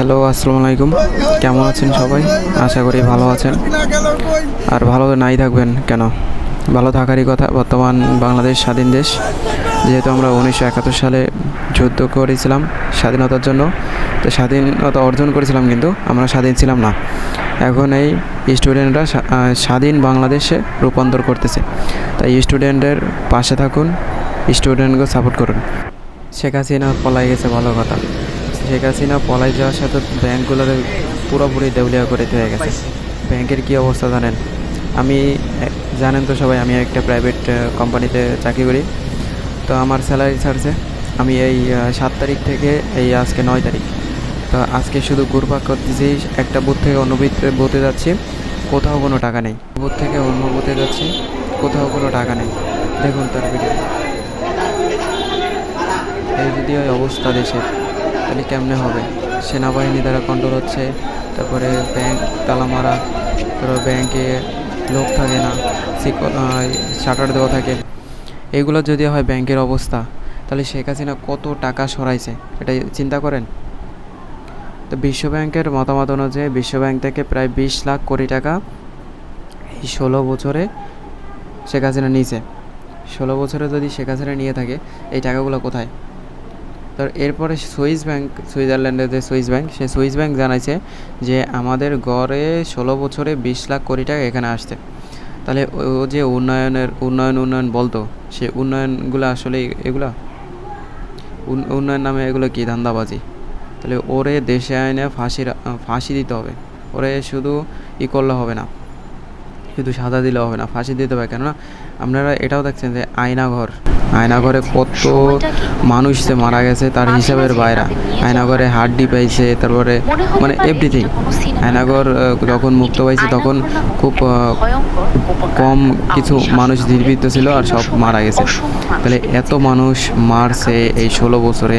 Hello, আসসালামু আলাইকুম। কেমন আছেন সবাই? আশা করি ভালো আছেন। আর ভালো নাই থাকবেন কেন? ভালো থাকারই কথা, বর্তমান বাংলাদেশ স্বাধীন দেশ। যেহেতু আমরা উনিশশো একাত্তর সালে যুদ্ধ করেছিলাম স্বাধীনতার জন্য, তো স্বাধীনতা অর্জন করেছিলাম কিন্তু আমরা স্বাধীন ছিলাম না। এখন এই স্টুডেন্টরা স্বাধীন বাংলাদেশে রূপান্তর করতেছে। তাই স্টুডেন্টের পাশে থাকুন, স্টুডেন্টকে সাপোর্ট করুন। শেখ হাসিনা পলাই গেছে, ভালো কথা। শেখ হাসিনা পলাই যাওয়ার সাথে ব্যাংকগুলোর পুরোপুরি দেউলিয়া করে দিয়ে গেছে। ব্যাংকের কী অবস্থা জানেন? আমি জানেন তো সবাই, আমি একটা প্রাইভেট কোম্পানিতে চাকরি করি। তো আমার স্যালারি ছাড়ছে। আমি এই সাত তারিখ থেকে এই আজকে নয় তারিখ। তো আজকে শুধু ঘুরপাক করতেছি একটা বুথ থেকে অন্য বুথে- যাচ্ছি। কোথাও কোনো টাকা নেই। বুথ থেকে অন্য বুথে যাচ্ছি, কোথাও কোনো টাকা নেই। দেখুন তার ভিডিও এই ওই অবস্থা দেশের। তাহলে কেমনে হবে? সেনাবাহিনী দ্বারা কন্ট্রোল হচ্ছে, তারপরে ব্যাংক তালা মারা, তারপর ব্যাংকে লোক থাকে না শাটার দেওয়া থাকে। এগুলো যদি হয় ব্যাংকের অবস্থা, তাহলে শেখ হাসিনা কত টাকা সরাইছে? এটা চিন্তা করেন? তো বিশ্ব ব্যাংকের মতামত অনুযায়ী বিশ্ব ব্যাংক থেকে প্রায় বিশ লাখ কোটি টাকা এই ষোলো বছরে শেখ হাসিনা নিয়েছে। ষোলো বছরে যদি শেখ হাসিনা নিয়ে থাকে, এই টাকাগুলো কোথায়? তো এরপরে সুইস ব্যাংক, সুইজারল্যান্ডের যে সুইস ব্যাংক, সে সুইস ব্যাংক জানাইছে যে আমাদের গড়ে ষোলো বছরে বিশ লাখ কোটি টাকা এখানে আসছে। তাহলে ও যে উন্নয়নের, উন্নয়ন উন্নয়ন বলতো, সে উন্নয়নগুলো আসলে এগুলা? উন্নয়ন নামে এগুলো কি ধান্দাবাজি? তাহলে ওরে দেশে আইনে ফাঁসির, ফাঁসি দিতে হবে। ওরে শুধু ই করলে হবে না। শুধু সাজা দিলে হবে না, ফাঁসি দিতে হবে কেননা আপনারা এটাও দেখছেন যে আয়নাঘর। আয়নাঘরে কত মানুষ যে মারা গেছে তার হিসাবের বাইরে। আয়নাঘরে হাড্ডি পাইছে তারপরে মানে এভরিথিং আয়নাঘর যখন মুক্ত পাইছে তখন খুব কম কিছু মানুষ জীবিত ছিল আর সব মারা গেছে। তাহলে এত মানুষ মারছে এই ষোলো বছরে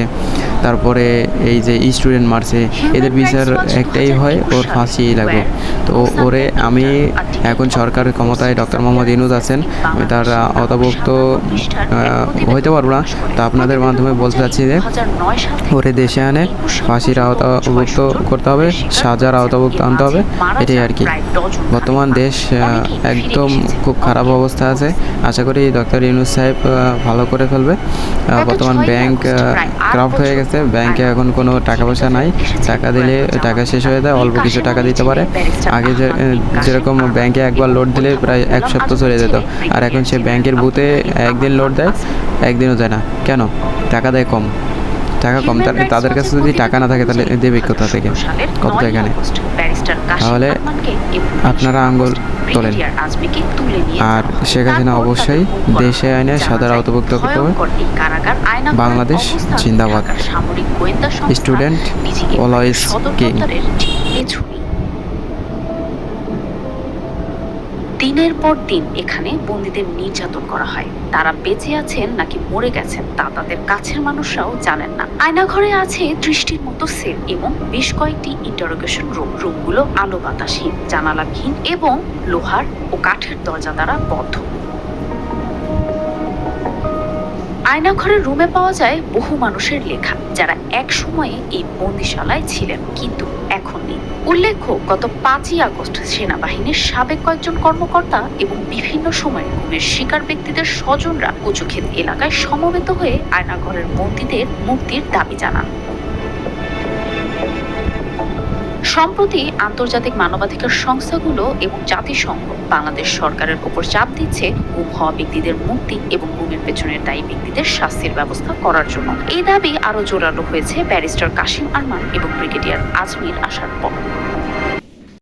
তারপরে এই যে স্টুডেন্ট মারছে এদের বিচার একটাই হয় ওর ফাঁসি লাগবে। তো ওরে আমি এখন সরকারের ক্ষমতায় ডক্টর মোহাম্মদ ইনুজ আছেন। আমি তার আহ, হইতে পারব না। তা আপনাদের মাধ্যমে বলতে চাচ্ছি যে ওরে দেশে আনে ফাঁসির আওতাভুক্ত করতে হবে সাজার আওতাভুক্ত আনতে হবে এটাই আর কি। বর্তমান দেশ একদম খুব খারাপ অবস্থা আছে। আশা করি ডক্টর ইউনুস সাহেব ভালো করে ফেলবে। বর্তমান ব্যাংক ক্রাফট হয়ে গেছে। ব্যাংকে এখন কোনো টাকা পয়সা নাই। টাকা দিলে টাকা শেষ হয়ে যায় অল্প কিছু টাকা দিতে পারে। আগে যেরকম ব্যাংকে একবার লোড দিলে প্রায় এক সপ্তাহ চলে যেত। আর এখন সে ব্যাংকের বুথে একদিন লোড দেয় একদিনও যায় না। কেন? টাকা দেয় কম। টাকা কম তার তাদের কাছে যদি টাকা না থাকে তাহলে দেবে কোথা থেকে? কত এখানে তাহলে আপনারা আঙ্গুল তোলেন। আর শেখ হাসিনা অবশ্যই দেশে আইনে সাদার আওতাভুক্ত করতে হবে। বাংলাদেশ জিন্দাবাদ। Student always king. দিনের পর দিন এখানে বন্দীদের নির্যাতন করা হয়। তারা বেঁচে আছেন নাকি মরে গেছেন তা তাদের কাছের মানুষরাও জানেন না। আয়নাঘরে আছে দৃষ্টির মতো সেল এবং বেশ কয়েকটি ইন্টারোগেশন রুম রুমগুলো আলো বাতাসহীন জানালাবিহীন এবং লোহার ও কাঠের দরজা দ্বারা বদ্ধ। আয়নাঘরের রুমে পাওয়া যায় বহু মানুষের লেখা, যারা এক সময়ে এই বন্দিশালায় ছিলেন। কিন্তু উল্লেখ্য, গত পাঁচই আগস্ট সেনাবাহিনীর সাবেক কয়েকজন কর্মকর্তা এবং বিভিন্ন সময়ে গুমের শিকার ব্যক্তিদের স্বজনরা কুচুক্ষেত এলাকায় সমবেত হয়ে আয়নাঘরের বন্দীদের মুক্তির দাবি জানান। সম্প্রতি আন্তর্জাতিক মানবাধিকার সংস্থাগুলো এবং জাতিসংঘ বাংলাদেশ সরকারের উপর চাপ দিচ্ছে গুম হওয়া ব্যক্তিদের মুক্তি এবং গুমের পেছনের দায়ী ব্যক্তিদের শাস্তির ব্যবস্থা করার জন্য। এই দাবি আরও জোরালো হয়েছে ব্যারিস্টার কাশিম আরমান এবং ব্রিগেডিয়ার আজমির আসার পর।